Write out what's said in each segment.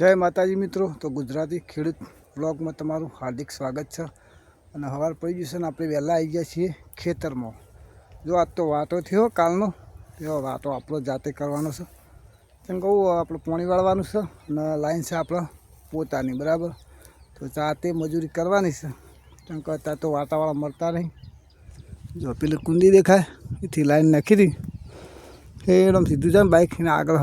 જય માતાજી મિત્રો. તો ગુજરાતી ખેડૂત બ્લોગમાં તમારું હાર્દિક સ્વાગત છે. અને સવાર પડી જશે ને આપણે વહેલા આવી ગયા છીએ ખેતરમાં. જો આજ તો વાતો થયો કાલનો એવો વાતો આપણો જાતે કરવાનો છે. તેમ કહું આપણે પાણી વાળવાનું છે અને લાઈન છે આપણે પોતાની, બરાબર? તો જાતે મજૂરી કરવાની છે. તેમ કરતાં તો વાતાવાળા મળતા નહીં. જો પેલી કુંડી દેખાય, એથી લાઈન નાખી દી. એકદમ સીધું જાય ને બાઇક આગળ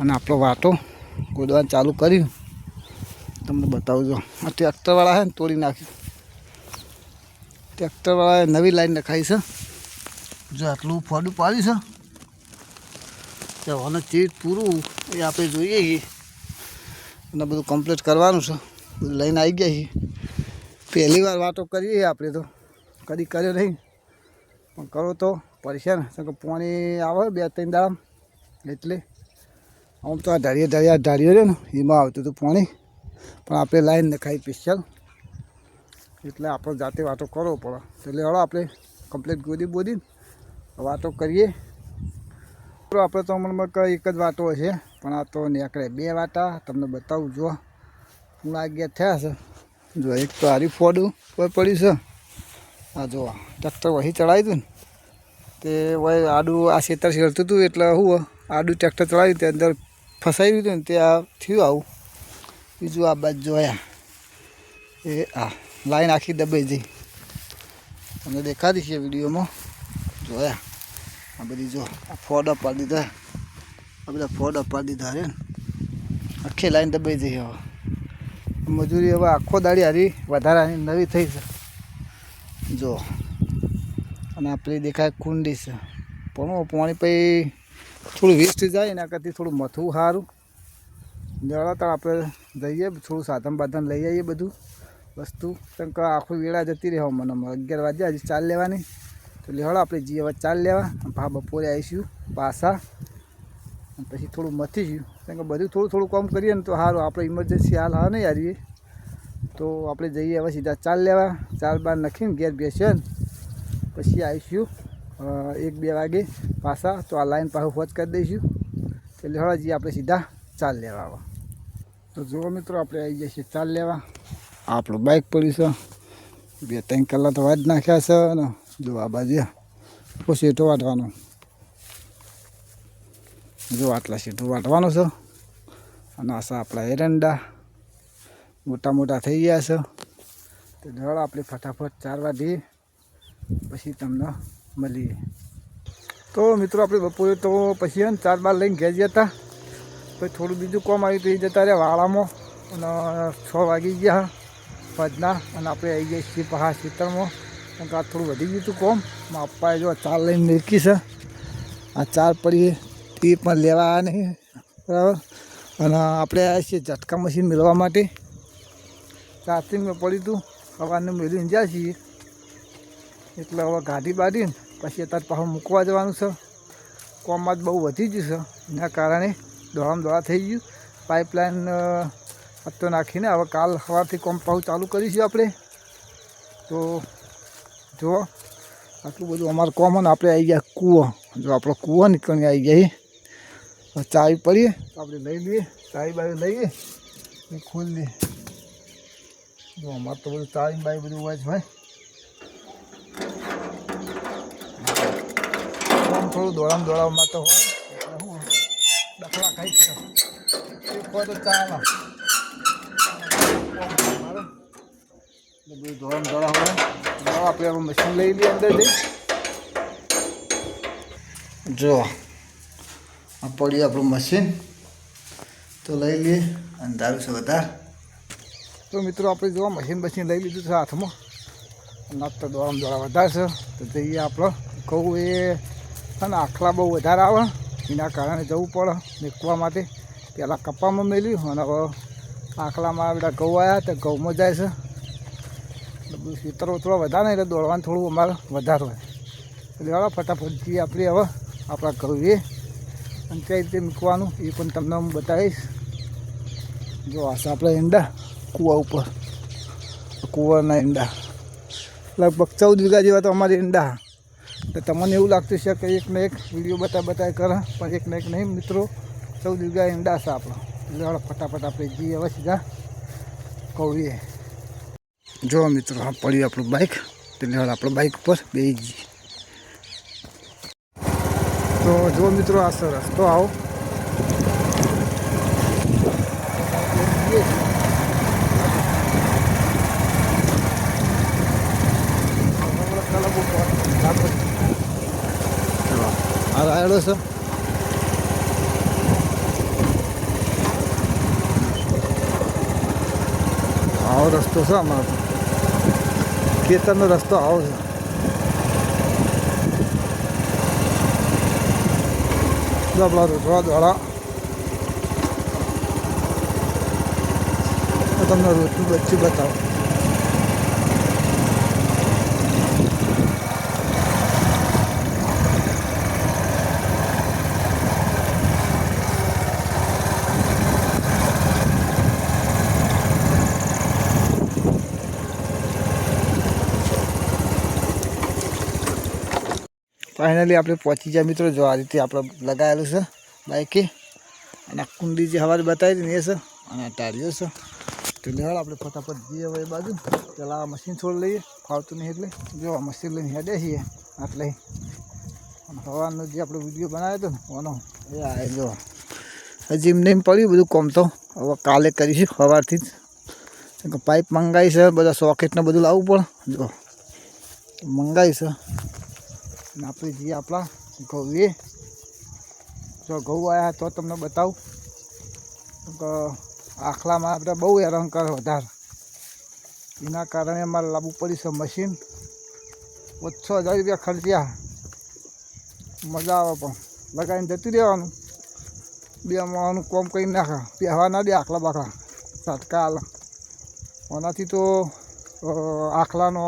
અને આપણો વાટો ગોદવાનું ચાલુ કર્યું. તમને બતાવજો. આ ટ્રેક્ટરવાળા છે ને તોડી નાખ્યું. ટ્રેક્ટરવાળાએ નવી લાઈન નખાઈ છે. જો આટલું ફોડું પાડ્યું છે. જવાનું ચીજ પૂરું એ આપણે જોઈએ છીએ. અને બધું કમ્પ્લીટ કરવાનું છે. બધું લઈને આવી ગયા છીએ. પહેલી વાર વાતો કરીએ આપણે તો. કદી કર્યો નહીં. પણ કરો તો. પડશે ને. કારણ કે પાણી આવે બે ત્રણ દામ એટલે આમ તો આ ઢાળીએ ઢાળીએ આ ઢાળીઓ છે ને, એમાં આવતું હતું પાણી. પણ આપણે લાઈન નખાઈ સ્પેશિયલ એટલે આપણે જાતે વાતો કરવો પડે. એટલે હળો આપણે કમ્પ્લીટ ગોદી બોદી વાતો કરીએ. તો આપણે તો અમલમાં કંઈ એક જ વાતો હશે પણ આ તો નીકળે બે વાટા તમને બતાવું, જો પૂણા અગિયાર થયા છે, જો એક તો હારી ફોડું કોઈ પડ્યું છે. આ જો ટ્રેક્ટર વહી ચડાવી હતું ને, તે વય આડું આ ખેતર શેરતું હતું એટલે શું આડું ટ્રેક્ટર ચડાવ્યું તે અંદર ફસાયું હતું ને તે આ થયું આવું. બીજું આ બાજુ જોયા. એ આ લાઈન આખી દબાઈ જઈ. તમને દેખાતી છે વિડીયોમાં? જોયા. આ બધી જો, આ ફોડ અપાડી દીધા. આ બધા ફોડ અપાડી દીધા રે આખી લાઈન દબાઈ જઈ હવે. મજૂરી હવે આખો દાડી હારી વધારાની નવી થઈ છે. જો. અને આપણી દેખાય કુંડી છે. પણ પાણી પછી થોડું વેસ્ટ જાય, એના કરતી થોડું મથવું સારું. જવા તો આપણે જઈએ, થોડું સાધન બાધન લઈ આવીએ બધું. વસ્તુ, કેમ કે આખું વેળા જતી રહેવા મને અગિયાર વાગે હજી ચાલ લેવાની. તો લેવાડો આપણે જઈએ હવે ચાલ લેવા. ભા બપોરે આવીશું પાછા. પછી થોડું મથીશું. કેમ કે બધું થોડું થોડું કામ કરીએ ને તો સારું. આપણે ઇમરજન્સી હાલ હા નહીં હારીએ. તો આપણે જઈએ હવે સીધા ચાલ લેવા. ચાલ બાર નાખીને ઘેર બેસીએ ને. પછી આવીશું. એક બે વાગે પાછા, તો આ લાઈન પાછું હોજ કરી દઈશું. એટલે હવે જઈએ આપણે સીધા ચાલ લેવા આવા. તો જુઓ મિત્રો, આપણે આવી જઈએ છીએ ચાલ લેવા. આપણું બાઇક પડ્યું છે. બે ત્રણ કલાક તો વાજ નાખ્યા છે અને જો આ બાજુ શેઠો વાટવાનો. જો આટલા સીટો વાટવાનો છે. અને આ આપણા એરંડા. મોટા મોટા થઈ ગયા છે. તો જળ આપણે ફટાફટ ચાર વાગીએ પછી તમને મળીએ. તો મિત્રો, આપણે બપોરે તો પછી ને ચાર બાર લઈને ઘેર જતા. પછી થોડું બીજું કોમ આવ્યું તો એ જતા રહ્યા વાળામાં અને છ વાગી ગયા ભજના. અને આપણે આવી ગયા છીએ પહાડ ખેતરમાં. કારણ થોડું વધી ગયું હતું કોમ. મારા પપ્પાએ જો ચાર લઈને મેકી છે. આ ચાર પડી એ પણ લેવા આવ્યા નહીં. બરાબર? અને આપણે આવ્યા છીએ ઝટકા મશીન મેળવવા માટે. ચાર્જિંગમાં પડ્યું હતું. સવારને મેળવીને જ્યાં છીએ. એટલે હવે ગાડી બાંધીને પછી અત્યારે પાછું મૂકવા જવાનું છે. કોમમાં જ બહુ વધી ગયું છે. એના કારણે દોડામ દોડા થઈ ગયું. પાઇપલાઇન પત્તો નાખીને હવે કાલ સવારથી કોમ પાછું ચાલુ કરીશું આપણે. તો જો આટલું બધું અમારું કોમ અને આપણે આવી ગયા કૂવો. જો આપણો કૂવો નીકળીને આવી ગયા ચાવી પડીએ તો આપણે લઈ લઈએ. ચાવી બાવી લઈએ. ખોલી લઈએ. જો અમારે તો બધું ચાવી બાવી બધું હોય છે ભાઈ. આમ થોડું દોડામ દોડાવમાં તો હોય. ડફડા ખાઈ છે એક હોય તો ચાલે બધું દોડામ દોડા હોય. દોડા આપણે હવે મશીન લઈ લઈએ અંદર જઈ. જો આ પડ્યું આપણું મશીન તો લઈ લઈએ અને દારૂ છે વધારે. તો મિત્રો આપણે જો મશીન બશીન લઈ લીધું છે હાથમાં. તો દોડામ દોડા વધારે છે. તો જઈએ આપણે. કહું એ અને આખલા બહુ વધારે આવે. એના કારણે જવું પડે મેકવા માટે. પહેલાં કપામાં મેલ્યું અને હવે આખલામાં બધા ઘઉં આવ્યા તો ઘઉંમાં જાય છે. બધું ખેતરો થોડા વધારે એટલે દોડવાનું થોડું અમારે વધારે હોય. એટલે હવે ફટાફટ જઈએ આપણે હવે આપણા ઘઉં એ અને કઈ રીતે મૂકવાનું એ પણ તમને હું બતાવીશ. જો આશા આપણે ઈંડા કૂવા ઉપર. કૂવાના ઈંડા. લગભગ ચૌદ વીઘા જેવા તો અમારે ઈંડા. તો તમને એવું લાગતું છે કે એક ને એક વીડિયો બતા બતાય કરે, પણ એક ને એક નહીં મિત્રો. ચૌદ વીઘા ઈંડા છે આપણો. એટલે ફટાફટ આપણે જઈએ, હવે સીધા કૌડીએ જો મિત્રો, હા પડ્યું આપણું બાઇક એટલે હવે આપણે બાઇક ઉપર બેસી જઈએ તો જો મિત્રો, આ સરસ. તો આવો. આ રાયડો છે આવો રસ્તો છે અમારો ખેતરનો રસ્તો આવો છે જો આપણા રોજવા દ્વારા તો તમને રોજનું બચ્ચું બતાવો ફાઇનલી આપણે પહોંચી ગયા મિત્રો. જો આ રીતે આપણે લગાવેલું છે બાઇકે અને કુંડી જે હવારે બતાવી ને એ છે. અને આ ટાળીઓ છે. તો લેવાડ આપણે ફટાફટ જઈએ હવે એ બાજુ. પેલા મશીન છોડ લઈએ. ફાવતું નહીં એટલે. જો આ મશીન લઈને હેડે છીએ. આટલે અને હવાનો જે આપણે વીડિયો બનાવ્યો હતો ને એ આ જો. હજી એમને એમ પડ્યું, બધું કોમ તો. હવે કાલે કરીશું સવારથી જ. પાઇપ મંગાવી છે, બધા સોકેટને બધું લાવવું પડે. જો. મંગાવી છે. અને આપણે જઈએ આપણા ઘઉએ જો ઘઉં આવ્યા તો તમને બતાવું. આખલામાં આપણે બહુ હેરાન કરે વધારે. એના કારણે અમારે લાવવું પડ્યું છે મશીન ઓછો હજાર રૂપિયા ખર્ચ્યા. મજા આવે પણ. લગાવીને જતું રહેવાનું. બે માવાનું કોમ કરી નાખે. પહેવા ના દે આખલા બાખલા. ઝટકા હાલ ઓનાથી તો આખલાનો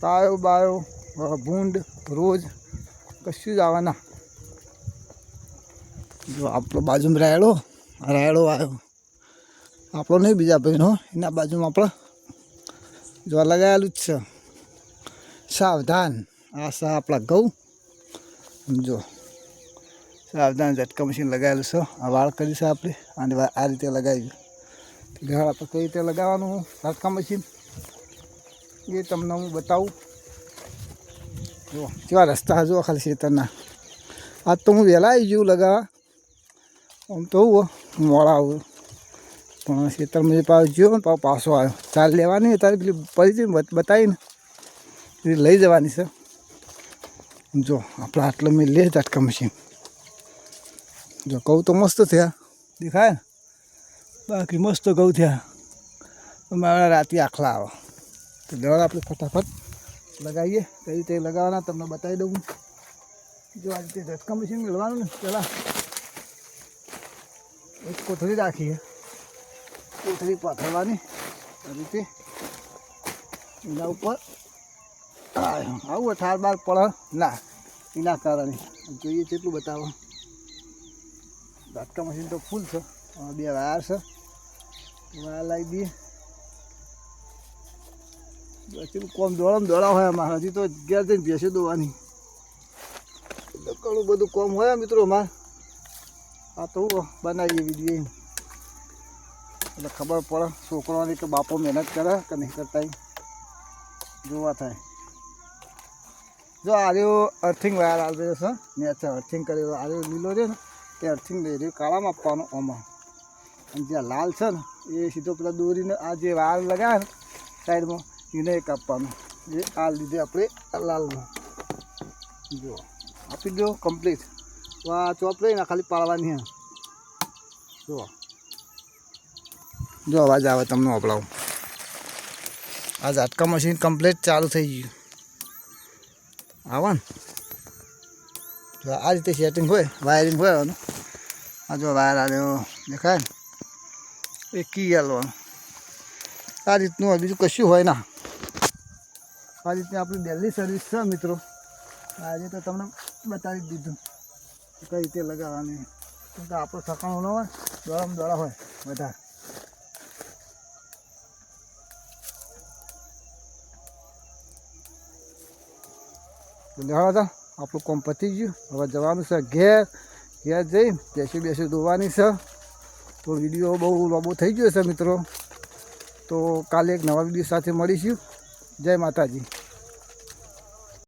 તાયો બાયો ભૂંડ રોજ કશું જ આવવાના. જો આપણો બાજુમાં રાયડો રાયડો આવ્યો. આપણો નહીં બીજા ભાઈનો, એના બાજુમાં આપણે જોવા લગાવેલું જ છે. સાવધાન. આ સા આપણા ઘઉં. સમજો સાવધાન ઝટકા મશીન લગાવેલું છે. આ વાળ કરી છે આપણે. અને આ રીતે લગાવ્યું. ઘર આપણે કઈ રીતે લગાવવાનું? ઝટકા મશીન. એ તમને હું બતાવું. જો કેવા રસ્તા જુઓ ખાલી ખેતરના આજ તો હું વહેલા આવી ગયું લગાવવા આમ તો હું મોડા આવું પણ ખેતરમાં જે પાછો ગયો ને પાછો પાછો આવ્યો ચાલ લેવાની તારે પેલી પડી બતાવીને એ લઈ જવાની છે જો આપણે આટલો મેં લે ઝટકા મશીન જો કહું તો મસ્ત થયા દેખાય બાકી મસ્ત કહું થયા મારા રાતે આખલા આવો તો લેવા આપણે ફટાફટ લગાવીએ કઈ રીતે લગાવવાના તમને બતાવી દઉં. જો આ રીતે ઝટકા મશીન મેળવાનું ને, પહેલાં એક કોથળી રાખીએ. કોથળી પાથરવાની આ રીતે. એના ઉપર આ- આવું ઠાર બાર પડે. ના, એના કારણે. જોઈએ કેટલું બતાવો. ઝટકા મશીન તો ફૂલ છે. આમાં બે વાયર છે. વાયર લાવી દઈએ. એટલું કોમ દોડમ દોડા હોય અમારે. હજી તો ઘેર જઈને ભેંસો દોવાની. એટલે ઘણું બધું કોમ હોય મિત્રો અમારે. આ તો બનાવીએ વીડિયો એટલે ખબર પડે છોકરાઓની કે બાપો મહેનત કરે કે નહીં કરતા જોવા થાય. જો આર્યો અર્થિંગ વાયર આવી રહ્યો છે નેચર અર્થિંગ કર્યો આર્યો રહ્યો લીલો ને, તે અર્થિંગ લઈ રહ્યું કાળામાં આપવાનું આમાં અને જ્યાં લાલ છે ને, એ સીધો પેલા દોરીને આ જે વાયર લગાવે ને, સાઈડમાં એને કાપવાનું એ આ લીધે આપણે લાલનું. જો આપી દો કમ્પ્લીટ આ ચોપ લઈને ખાલી પાડવાની હે. જો જો અવાજ આવે તમને અપડાવું આ ઝાટકા મશીન કમ્પ્લીટ ચાલુ થઈ ગયું. આવો ને જો આ રીતે સેટિંગ હોય વાયરિંગ હોય આનું. આ જો વાયર આવ્યો દેખાય ને? એ કી હાલવાનું આ રીતનું બીજું કશું હોય ના. આ રીતે આપણી ડેલી સર્વિસ છે મિત્રો. આજે તો તમને બતાવી દીધું કઈ રીતે લગાવવાની. કેમ કે આપણો ઠકાણો ન હોય, દોડામાં દોડા હોય તો લેવા હતા આપણું કોમ પતી ગયું. હવે જવાનું છે ઘેર. ઘેર જઈ બેસી બેસી દોવાની છે. તો વીડિયો બહુ લાંબો થઈ ગયો છે મિત્રો. તો કાલે એક નવા વીડિયો સાથે મળીશું. જય માતાજી.